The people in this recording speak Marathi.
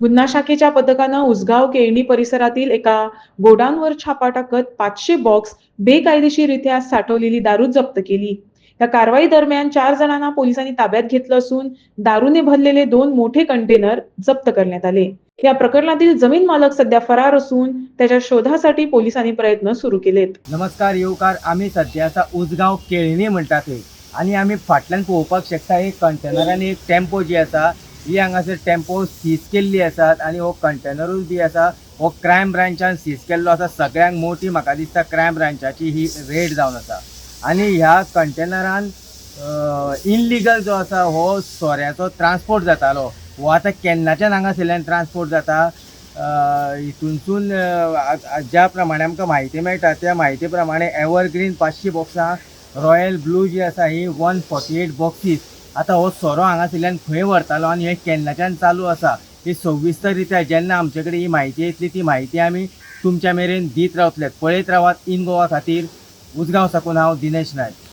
गुन्हा शाखेच्या पथकानं उसगाव केळणी परिसरातील एका गोडाऊनवर छापा टाकत पाचशे बॉक्स बेकायदेशीररित्या साठवलेली दारू जप्त केली. या कारवाई दरम्यान चार जणांना पोलिसांनी ताब्यात घेतलं असून दारूने भरलेले दोन मोठे कंटेनर जप्त करण्यात आले. या प्रकरणातील जमीन मालक सध्या फरार असून त्याच्या शोधासाठी पोलिसांनी प्रयत्न सुरू केलेत. नमस्कार येवकार आमी सध्या आसा उसगांव केळणी म्हणतात थंय आनी आमी फाटल्यान पळोवपाक शकता एक कंटेनरान एक टेम्पो जी आसा ही हांगासर टेम्पो सीज केल्ली आसात आनी हो कंटेनरूय बी आसा. हो क्रायम ब्रांचान सीज केल्लो आसा. सगळ्यांक मोठी म्हाका दिसता क्रायम ब्रांचाची ही रेड जावन आसा. आनी ह्या कंटेनरान इनलिगल जो आसा हो सोऱ्याचो ट्रान्सपोर्ट जातालो. हो आतां केन्नाच्यान हांगासरल्यान ट्रान्सपोर्ट जाता? हितूनसून ज्या प्रमाणे आमकां म्हायती मेळटा त्या म्हायती प्रमाणे एवरग्रीन पांचशीं बॉक्सां रॉयल ब्लू जी आसा ही वन फोर्टी एट बॉक्सीस आतां हो सोरो हांगासरल्यान खंय व्हरतालो आनी हें केन्नाच्यान चालू आसा ही सविस्तर रित्या जेन्ना आमचे कडेन ही म्हायती येतली ती म्हायती आमी तुमच्या मेरेन दीत रावतले पळयत रावात इन गोवा खातीर उजगांव साकून हांव दिनेश नायक.